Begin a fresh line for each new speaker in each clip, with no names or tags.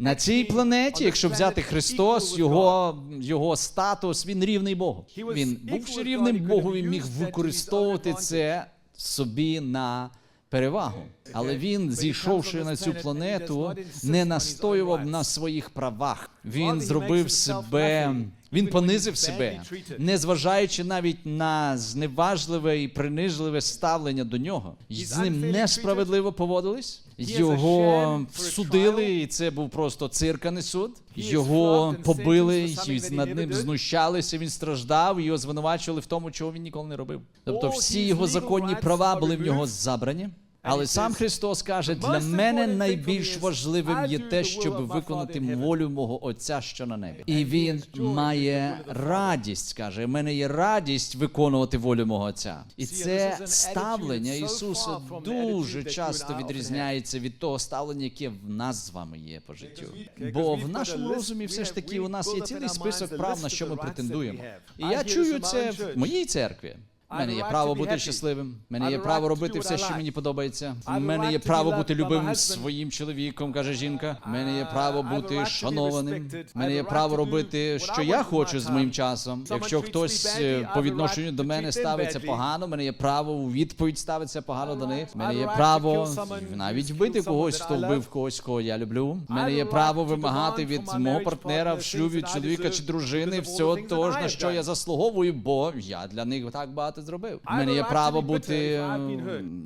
На цій планеті, якщо взяти Христос, його, його статус, він рівний Богу. Він, бувши рівним Богу, він міг використовувати це собі на перевагу. Але він, зійшовши на цю планету, не настоював на своїх правах. Він зробив себе, він понизив себе, не зважаючи навіть на зневажливе і принижливе ставлення до нього. З ним несправедливо поводились. Його судили, і це був просто цирк, а не суд. Його побили, і над ним знущалися. Він страждав, його звинувачували в тому, чого він ніколи не робив. Тобто, всі його законні права були в нього забрані. Але сам Христос каже: для мене найбільш важливим є те, щоб виконати волю мого Отця, що на небі. І він має радість, каже: в мене є радість виконувати волю мого Отця. І це ставлення Ісуса дуже часто відрізняється від того ставлення, яке в нас з вами є по життю. Бо в нашому розумі все ж таки у нас є цілий список прав, на що ми претендуємо. І я чую це в моїй церкві. У мене є право бути щасливим. У мене є право робити все, що мені подобається. У мене є право бути любимим своїм чоловіком, каже жінка. У мене є право бути шанованим. У мене є право робити, що я хочу з моїм часом. Якщо хтось е, по відношенню до мене ставиться погано, у мене є право у відповідь ставитися погано до них. У мене є право навіть вбити когось, хто вбив когось, кого я люблю. У мене є право вимагати від мого партнера в шлюбі чоловіка чи дружини всього того, на що я заслуговую, бо я для них так багато зробив. У мене є право бути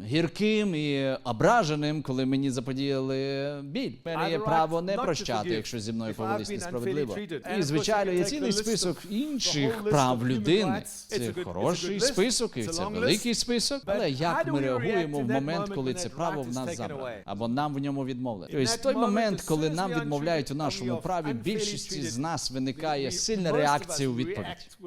гірким і ображеним, коли мені заподіяли біль. У мене є право не прощати, якщо зі мною повелись несправедливо. І звичайно, є цілий список інших прав людини. Це хороший список, і це великий список. Але як ми реагуємо в момент, коли це право в нас забрано, або нам в ньому відмовили? Тобто той момент, коли нам відмовляють у нашому праві, більшості з нас виникає сильна реакція у відповідь.